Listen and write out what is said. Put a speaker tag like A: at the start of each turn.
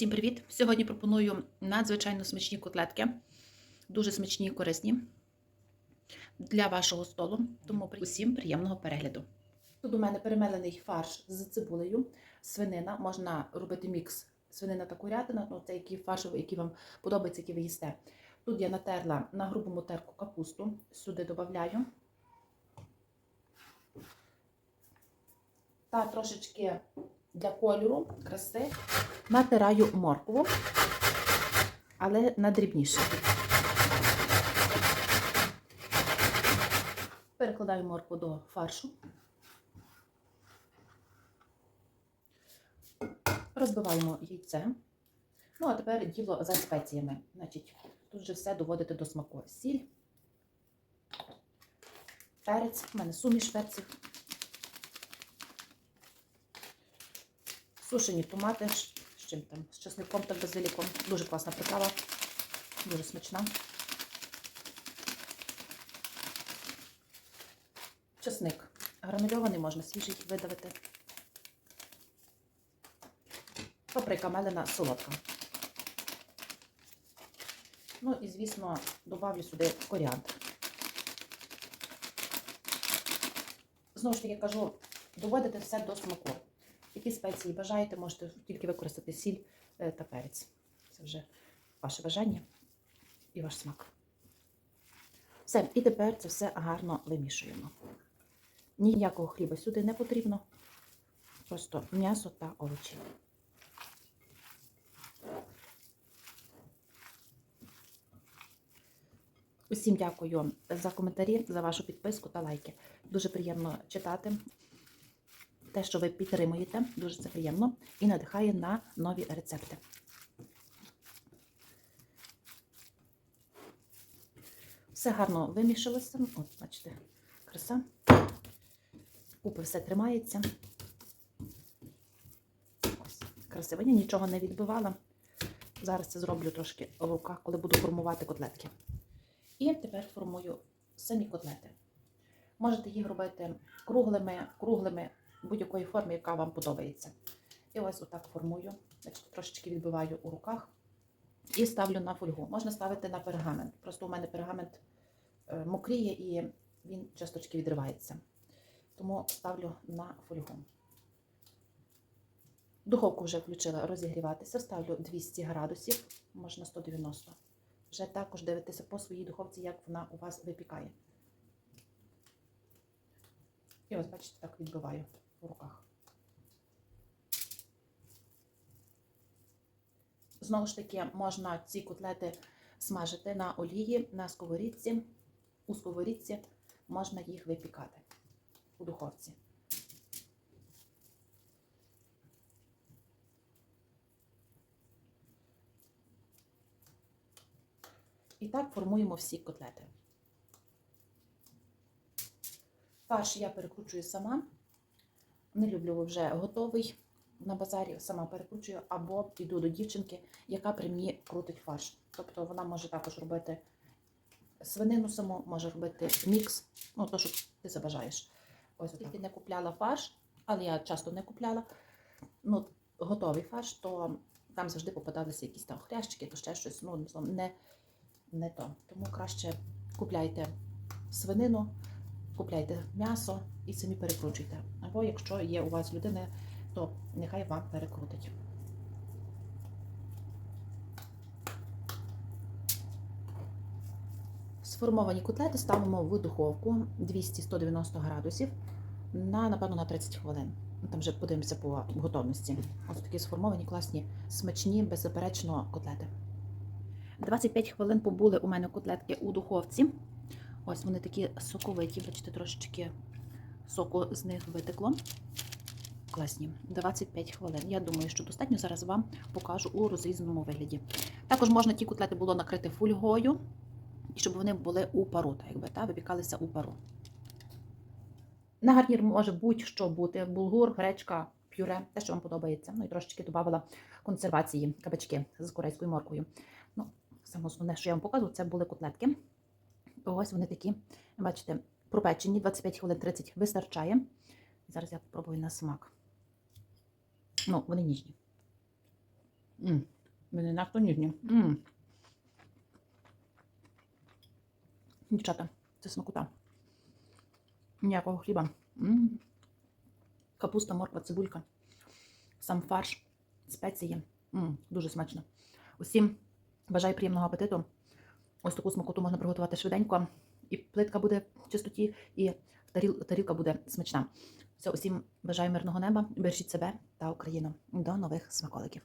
A: Усім привіт! Сьогодні пропоную надзвичайно смачні котлетки, дуже смачні і корисні для вашого столу. Тому усім приємного перегляду. Тут у мене перемелений фарш з цибулею, свинина. Можна робити мікс свинина та курятина, ну це який фарш, який вам подобається, який ви їсте. Тут я натерла на грубому терку капусту, сюди додаю. Та трошечки для кольору, краси натираю моркву, але на дрібніше. Перекладаю моркву до фаршу. Розбиваємо яйце. Ну, а тепер діло за спеціями. Значить, тут вже все доводити до смаку. Сіль, перець, у мене суміш перців. Сушені томати з чим там, з чесником та базиліком. Дуже класна приправа, дуже смачна. Чесник гранульований, можна свіжий видавити. Паприка мелена солодка. Ну і, звісно, додавлю сюди коріандр. Знову ж таки кажу, доводите все до смаку. Які спеції бажаєте, можете тільки використати сіль е, та перець. Це вже ваше бажання і ваш смак. Все, і тепер це все гарно вимішуємо. Ніякого хліба сюди не потрібно. Просто м'ясо та овочі. Усім дякую за коментарі, за вашу підписку та лайки. Дуже приємно читати. Те, що ви підтримуєте, дуже це приємно і надихає на нові рецепти. Все гарно вимішалося. От, бачите, краса. Купи все тримається. Ось, красиво. Я нічого не відбивала. Зараз це зроблю трошки в руках, коли буду формувати котлетки. І тепер формую самі котлети. Можете їх робити круглими, круглими будь-якої форми, яка вам подобається. І ось отак формую. Бачите, трошечки відбиваю у руках і ставлю на фольгу. Можна ставити на пергамент. Просто у мене пергамент е, мокріє і він часточки відривається. Тому ставлю на фольгу. Духовку вже включила розігріватися, ставлю 200 градусів, можна 190. Вже також дивитися по своїй духовці, як вона у вас випікає. І ось, бачите, так відбиваю в руках. Знову ж таки, можна ці котлети смажити на олії, на сковорідці. У сковорідці можна їх випікати у духовці. І так формуємо всі котлети. Фарш я перекручую сама. Не люблю вже готовий на базарі, сама перекручую, або йду до дівчинки, яка при мені крутить фарш. Тобто вона може також робити свинину саму, може робити мікс, ну то, що ти забажаєш. Ось тільки не купляла фарш, але я часто не купляла. Ну, готовий фарш, то там завжди попадалися якісь там хрящики, то ще щось. Ну, не, не то. Тому краще купляйте свинину купляйте м'ясо і самі перекручуйте. Або якщо є у вас людина, то нехай вам перекрутить. Сформовані котлети ставимо в духовку 200-190 градусів на, напевно, на 30 хвилин. Там вже подивимося по готовності. Ось такі сформовані, класні, смачні, беззаперечно котлети. 25 хвилин побули у мене котлетки у духовці. Ось вони такі соковиті, бачите, трошечки соку з них витекло. Класні. 25 хвилин. Я думаю, що достатньо зараз вам покажу у розрізаному вигляді. Також можна ті котлети було накрити фольгою, щоб вони були у пару, так якби, та, випікалися у пару. На гарнір може будь-що бути: булгур, гречка, пюре, те, що вам подобається. Ну і трошечки додавала консервації, кабачки з корейською моркою. Ну, саме основне, що я вам показую, це були котлетки. Ось вони такі, бачите, пропечені, 25 хвилин 30 вистачає. Зараз я спробую на смак. Ну, вони ніжні. М, Вони надто ніжні. М. Дівчата, це смакота. Ніякого хліба. М. Капуста, морква, цибулька. Сам фарш, спеції. М, Дуже смачно. Усім бажаю приємного апетиту. Ось таку смакоту можна приготувати швиденько. І плитка буде в чистоті, і таріл, тарілка буде смачна. Все, усім бажаю мирного неба, бережіть себе та Україну. До нових смаколиків.